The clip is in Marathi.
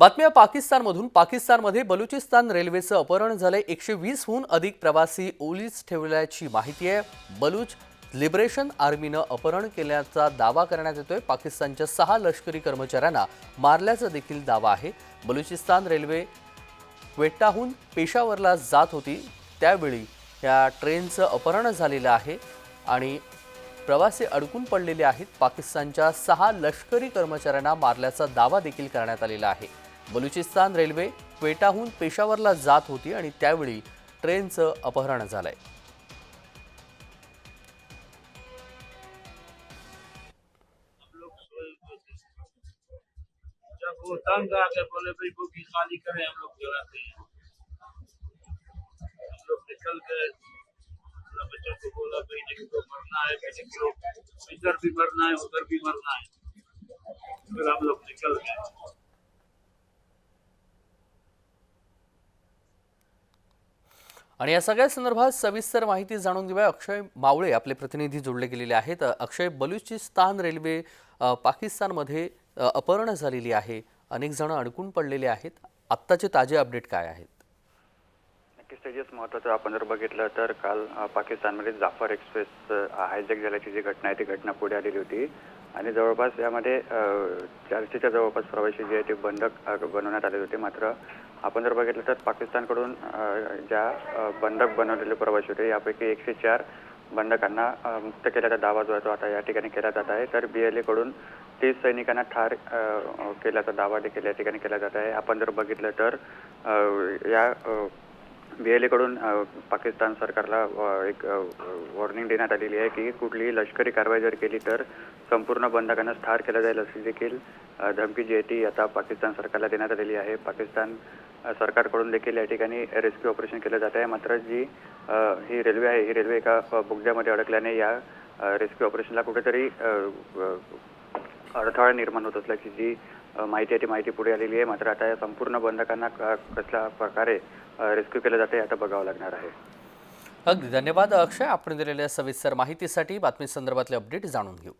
बातम्या पाकिस्तानमधून. पाकिस्तानमध्ये बलुचिस्तान रेल्वेचं अपहरण झालंय. एकशे वीसहून अधिक प्रवासी ओलीस ठेवल्याची माहिती आहे. बलूच लिबरेशन आर्मीनं अपहरण केल्याचा दावा करण्यात येतोय. पाकिस्तानच्या सहा लष्करी कर्मचाऱ्यांना मारल्याचा देखील दावा आहे. बलुचिस्तान रेल्वे क्वेटाहून पेशावरला जात होती. त्यावेळी या ट्रेनचं अपहरण झालेलं आहे आणि प्रवासी अडकून पडलेले आहेत. पाकिस्तानच्या सहा लष्करी कर्मचाऱ्यांना मारल्याचा दावा देखील करण्यात आलेला आहे. बलुचिस्तान रेल्वे क्वेटाहून पेशावरला जात होती आणि त्यावेळी ट्रेनचं अपहरण झालंय. वो तंग बोले भाई खाली करें हम लोग हैं हम लोग निकल गए बच्चों को बोला भाई निकलो मरना है इधर भी मरना है उधर भी मरना है फिर हम लोग निकल गए। आणि या सगळ्या संदर्भात सविस्तर माहिती जाणून घेऊया. अक्षय मावळे आपले प्रतिनिधी जोडले गेलेले आहेत. अक्षय बलुचिस्तान रेल्वे पाकिस्तानमध्ये अपहरण झालेली आहे. अनेक जण अडकून पडलेले आहेत. आत्ताचे ताजे अपडेट काय आहेत? नक्कीच तेजस महत्त्वाचं आपण जर बघितलं तर काल पाकिस्तानमध्ये जाफर एक्सप्रेस हायजॅक झाल्याची जी घटना आहे ती घटना पुढे आलेली होती. आणि जवळपास यामध्ये चारशेच्या जवळपास प्रवासी जे आहे ते बंधक बनवण्यात आले होते. मात्र आपण जर बघितलं तर पाकिस्तानकडून ज्या बंधक बनवलेले प्रवासी होते यापैकी एकशे चार बंधकांना मुक्त केल्याचा दावा जो आहे तो आता या ठिकाणी केला जात आहे. तर बी एल एकडून तीस सैनिकांना ठार केल्याचा दावा देखील या ठिकाणी केला जात आहे. आपण जर बघितलं तर या बी एल एकडून पाकिस्तान सरकारला एक वॉर्निंग देण्यात आलेली आहे की कुठलीही लष्करी कारवाई जर केली तर संपूर्ण बंधकांना ठार केलं जाईल अशी देखील धमकी जी आहे ती आता पाकिस्तान सरकारला देण्यात आलेली आहे. पाकिस्तान सरकारकडून देखील या ठिकाणी रेस्क्यू ऑपरेशन केलं जात आहे. मात्र जी ही रेल्वे आहे ही रेल्वे एका बुगद्यामध्ये अडकल्याने या रेस्क्यू ऑपरेशनला कुठेतरी अडथळा निर्माण होत असल्याची जी माहिती आहे ती माहिती पुढे आलेली आहे. मात्र आता या संपूर्ण बंधकांना क- कसल्या प्रकारे रेस्क्यू केलं जाते आता बघावं लागणार आहे. अगदी धन्यवाद अक्षय. आपण दिलेल्या सविस्तर माहितीसाठी बातमी संदर्भातले अपडेट जाणून घेऊ.